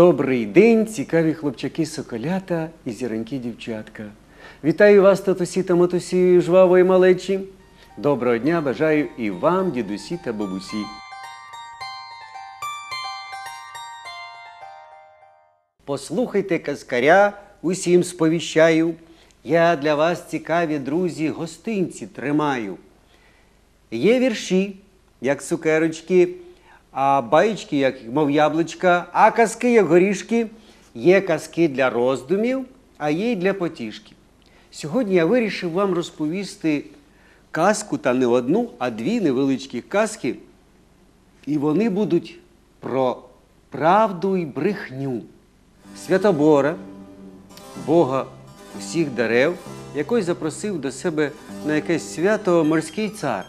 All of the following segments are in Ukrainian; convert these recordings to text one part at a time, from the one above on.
Добрий день, цікаві хлопчаки соколята і зіронькі дівчатка. Вітаю вас, татусі та матусі, жвавої малечі. Доброго дня бажаю і вам, дідусі та бабусі. Послухайте казкаря, усім сповіщаю. Я для вас, цікаві друзі, гостинці тримаю. Є вірші, як цукерочки, а баєчки, як мов яблучка, а казки, як горішки. Є казки для роздумів, а є й для потішки. Сьогодні я вирішив вам розповісти казку, та не одну, а дві невеличкі казки. І вони будуть про правду і брехню. Святобора, Бога усіх дерев, якось запросив до себе на якесь свято морський цар.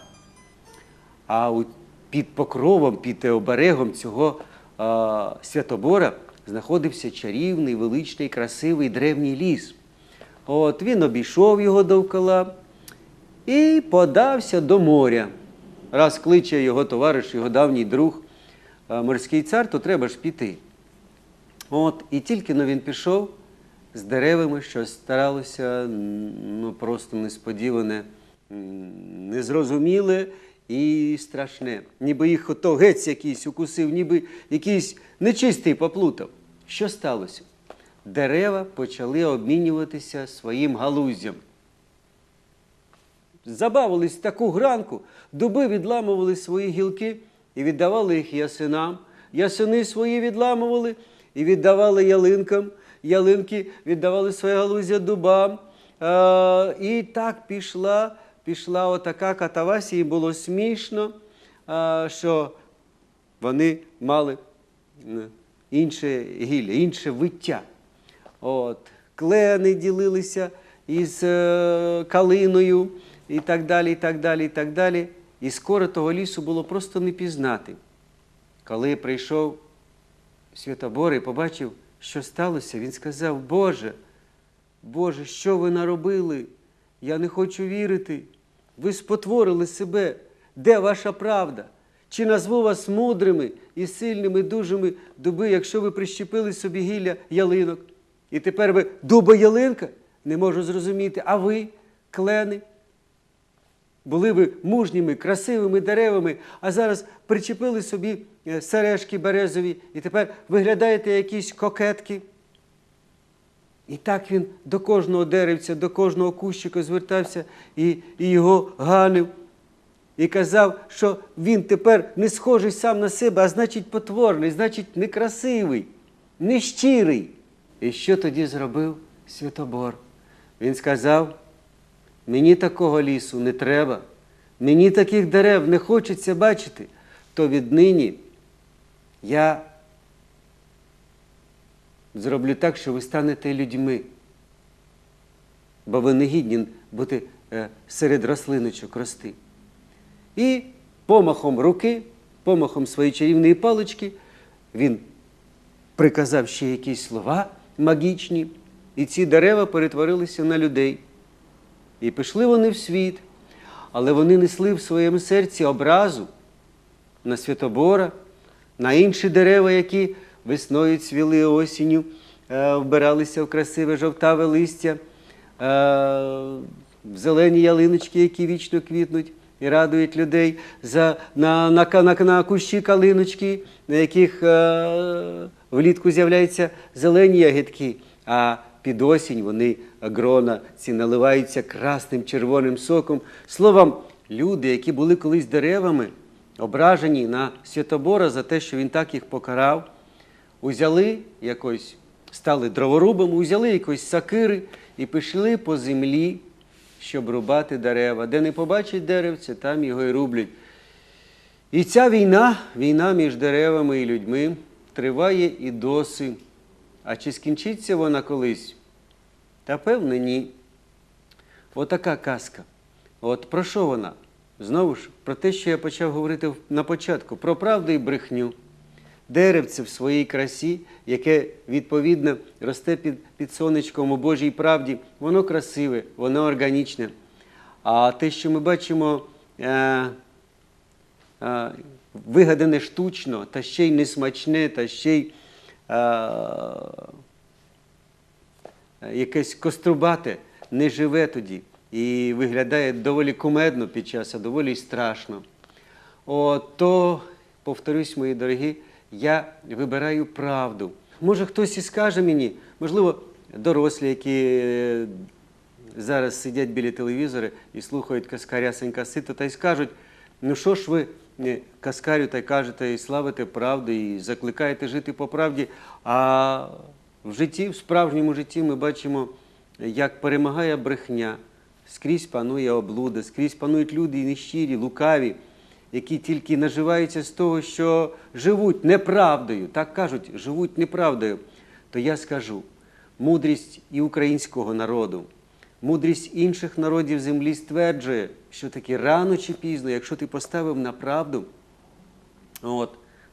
А у- під покровом, під оберегом цього а, святобора знаходився чарівний, величний, красивий древній ліс. От він обійшов його довкола і подався до моря. Раз кличе його товариш, його давній друг, а, морський цар, то треба ж піти. От, і тільки но він пішов з деревами, щось старалося ну, просто несподіване, незрозуміле і страшне. Ніби їх ото гець якийсь укусив, ніби якийсь нечистий поплутав. Що сталося? Дерева почали обмінюватися своїм галуздям. Забавились в таку гранку, дуби відламували свої гілки і віддавали їх ясинам. Ясини свої відламували і віддавали ялинкам. Ялинки віддавали своє галуздя дубам. І так пішла, пішла отака катавасія, їм було смішно, що вони мали інше гілля, інше виття. От, клени ділилися із е, калиною і так далі, і так далі, і так далі. І скоро того лісу було просто не пізнати. Коли прийшов Святобор і побачив, що сталося, він сказав: Боже, Боже, що ви наробили? Я не хочу вірити. Ви спотворили себе. Де ваша правда? Чи назву вас мудрими і сильними, дужими дуби, якщо ви прищепили собі гілля ялинок? І тепер ви дуба ялинка? Не можу зрозуміти. А ви, клени? Були ви мужніми, красивими деревами, а зараз причепили собі е, сережки березові, і тепер виглядаєте якісь кокетки. І так він до кожного деревця, до кожного кущика звертався і, і його ганив. І казав, що він тепер не схожий сам на себе, а значить потворний, значить некрасивий, нещирий. І що тоді зробив Святобор? Він сказав, мені такого лісу не треба, мені таких дерев не хочеться бачити, то віднині я зроблю так, що ви станете людьми, бо ви не гідні бути е, серед рослиночок рости. І помахом руки, помахом своєї чарівної палички, він приказав ще якісь слова магічні, і ці дерева перетворилися на людей. І пішли вони в світ, але вони несли в своєму серці образу на Святобора, на інші дерева, які весною цвіли осінню, е, вбиралися в красиве жовтаве листя, е, в зелені ялиночки, які вічно квітнуть і радують людей, за, на, на, на, на кущі калиночки, на яких е, влітку з'являються зелені ягідки, а під осінь вони грона ці наливаються красним червоним соком. Словом, люди, які були колись деревами, ображені на Святобора за те, що він так їх покарав, узяли якось, стали дроворубами, узяли якось сакири і пішли по землі, щоб рубати дерева. Де не побачать деревце, там його і рублять. І ця війна, війна між деревами і людьми, триває і досі. А чи скінчиться вона колись? Та певне, ні. Отака казка. От про що вона? Знову ж, про те, що я почав говорити на початку, про правду і брехню. Деревце в своїй красі, яке відповідно росте під, під сонечком у Божій правді, воно красиве, воно органічне. А те, що ми бачимо е, е, вигадане штучно, та ще й несмачне, та ще й е, якесь кострубате не живе тоді і виглядає доволі кумедно під час, а доволі страшно. От, то, повторюсь, мої дорогі, я вибираю правду. Може, хтось і скаже мені, можливо, дорослі, які е, зараз сидять біля телевізора і слухають каскаря Сенька Сито, та й скажуть, ну що ж ви е, каскарю та й кажете, і славите правду, і закликаєте жити по правді. А в житті, в справжньому житті ми бачимо, як перемагає брехня, скрізь панує облуда, скрізь панують люди і нещирі, лукаві, які тільки наживаються з того, що живуть неправдою. Так кажуть, живуть неправдою. То я скажу, мудрість і українського народу, мудрість інших народів землі стверджує, що таки рано чи пізно, якщо ти поставив на правду, от,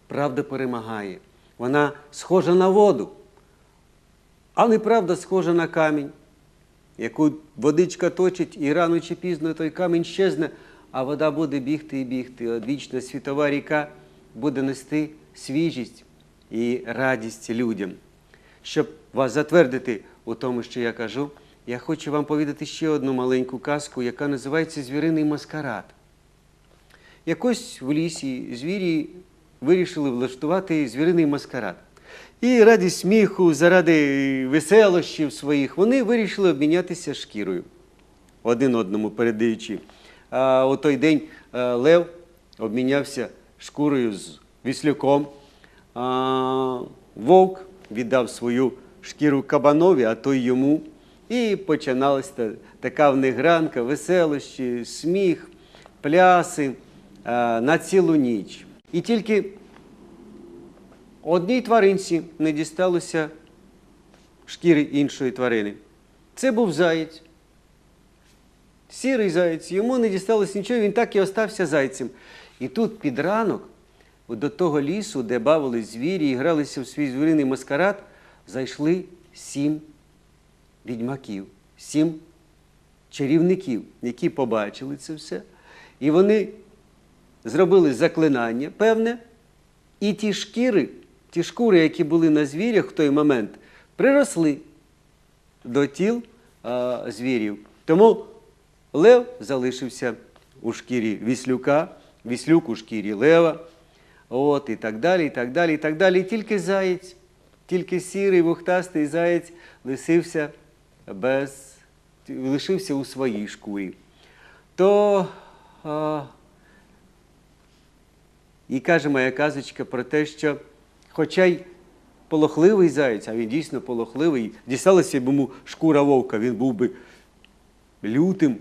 правда перемагає. Вона схожа на воду, а неправда схожа на камінь, яку водичка точить, і рано чи пізно той камінь щезне, а вода буде бігти і бігти. От вічна світова ріка буде нести свіжість і радість людям. Щоб вас затвердити у тому, що я кажу, я хочу вам повідати ще одну маленьку казку, яка називається Звіриний маскарад. Якось в лісі звірі вирішили влаштувати звіриний маскарад. І раді сміху, заради веселощів своїх, вони вирішили обмінятися шкірою один одному передаючи. У той день е, Лев обмінявся шкурою з віслюком. А, Вовк віддав свою шкіру кабанові, а той йому. І починалася така в них гранка, веселощі, сміх, пляси е, на цілу ніч. І тільки одній тваринці не дісталося шкіри іншої тварини. Це був заєць. Сірий заєць, йому не дісталося нічого, він так і остався зайцем. І тут під ранок до того лісу, де бавились звірі і гралися в свій звіриний маскарад, зайшли сім відьмаків, сім чарівників, які побачили це все. І вони зробили заклинання певне, і ті шкіри, ті шкури, які були на звірях в той момент, приросли до тіл а, звірів. Тому лев залишився у шкірі віслюка, віслюк у шкірі лева, от, і так далі, і так далі, і так далі. І тільки заєць, тільки сірий вухтастий заєць лишився без, лишився у своїй шкурі. То а, і каже моя казочка про те, що хоча й полохливий заєць, а він дійсно полохливий, дісталася б йому шкура вовка, він був би лютим,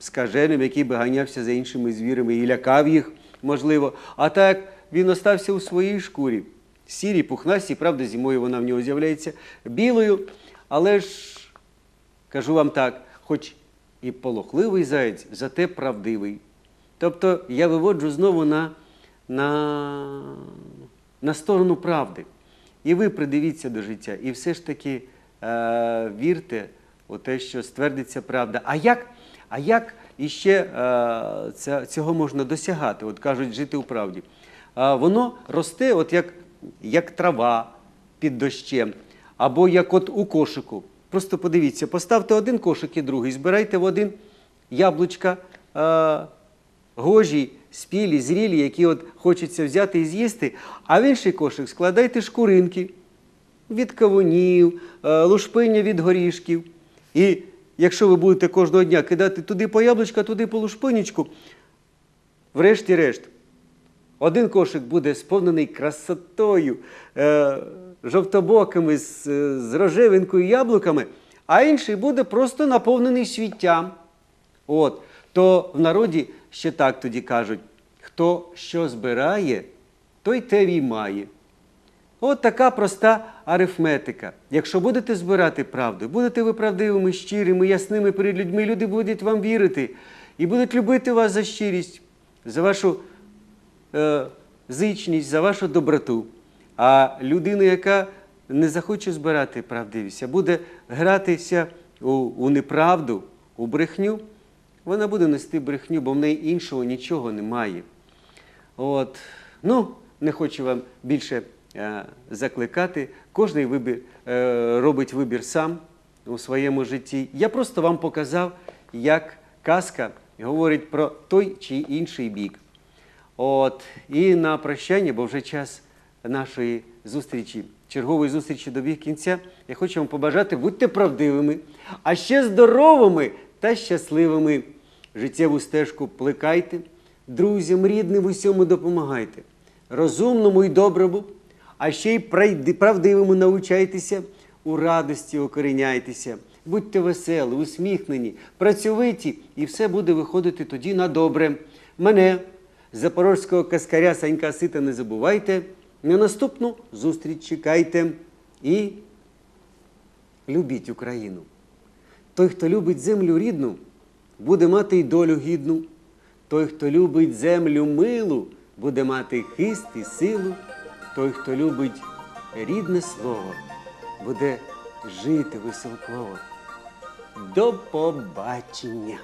скаженим, який би ганявся за іншими звірами і лякав їх, можливо. А так він остався у своїй шкурі. Сірій, пухнасті, правда, зимою вона в нього з'являється білою. Але ж кажу вам так, хоч і полохливий заєць, зате правдивий. Тобто я виводжу знову на, на, на сторону правди. І ви придивіться до життя, і все ж таки е, вірте у те, що ствердиться правда. А як, а як іще е, цього можна досягати? От кажуть, жити у правді. Воно росте, от як, як трава під дощем, або як от у кошику. Просто подивіться, поставте один кошик і другий, збирайте в один яблучка е, гожі, спілі, зрілі, які от хочеться взяти і з'їсти, а в інший кошик складайте шкуринки від кавунів, е, лушпиння від горішків. І якщо ви будете кожного дня кидати туди по яблучка, туди по лушпинічку, врешті-решт, один кошик буде сповнений красотою, е, жовтобокими, з, е, з рожевинкою яблуками, а інший буде просто наповнений світтям. От. То в народі ще так тоді кажуть: хто що збирає, той те й має. От така проста арифметика. Якщо будете збирати правду, будете ви правдивими, щирими, ясними перед людьми, люди будуть вам вірити і будуть любити вас за щирість, за вашу е, зичність, за вашу доброту. А людина, яка не захоче збирати правдивість, а буде гратися у, у неправду, у брехню, вона буде нести брехню, бо в неї іншого нічого немає. От. Ну, не хочу вам більше закликати. Кожний вибір, е, робить вибір сам у своєму житті. Я просто вам показав, як казка говорить про той чи інший бік. От, і на прощання, бо вже час нашої зустрічі, чергової зустрічі добіг кінця, я хочу вам побажати, будьте правдивими, а ще здоровими та щасливими. Життєву стежку плекайте, друзям, рідним усьому допомагайте, розумному і доброму, а ще й правдивому научайтеся, у радості окоріняйтеся. Будьте веселі, усміхнені, працьовиті, і все буде виходити тоді на добре. Мене, запорозького каскаря Санька Сита, не забувайте. На наступну зустріч чекайте і любіть Україну. Той, хто любить землю рідну, буде мати й долю гідну. Той, хто любить землю милу, буде мати хист і силу. Той, хто любить рідне слово, буде жити веселково. До побачення!